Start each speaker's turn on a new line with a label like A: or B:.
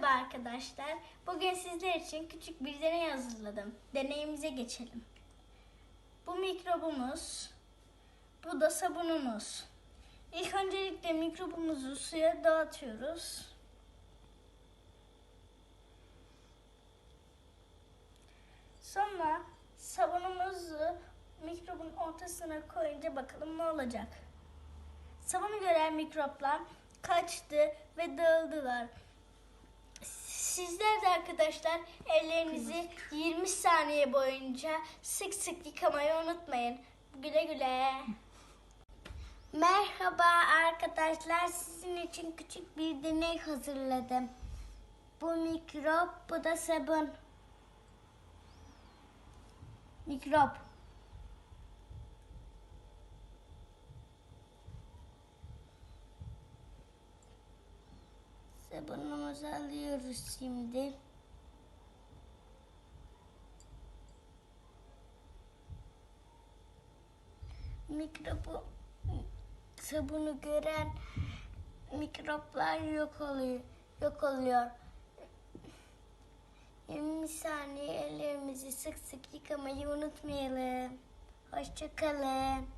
A: Merhaba arkadaşlar. Bugün sizler için küçük bir deney hazırladım. Deneyimize geçelim. Bu mikrobumuz, bu da sabunumuz. İlk öncelikle mikrobumuzu suya dağıtıyoruz. Sonra sabunumuzu mikrobun ortasına koyunca bakalım ne olacak. Sabunu gören mikroplar kaçtı ve dağıldılar. Sizler de arkadaşlar ellerinizi 20 saniye boyunca sık sık yıkamayı unutmayın. Güle güle. Merhaba arkadaşlar. Sizin için küçük bir deney hazırladım. Bu mikrop, bu da sabun. Mikrop. Sabunumuzu alıyoruz şimdi. Mikrobu sabunu gören mikroplar yok oluyor. Yok oluyor. 20 saniye ellerimizi sık sık yıkamayı unutmayalım. Hoşçakalın.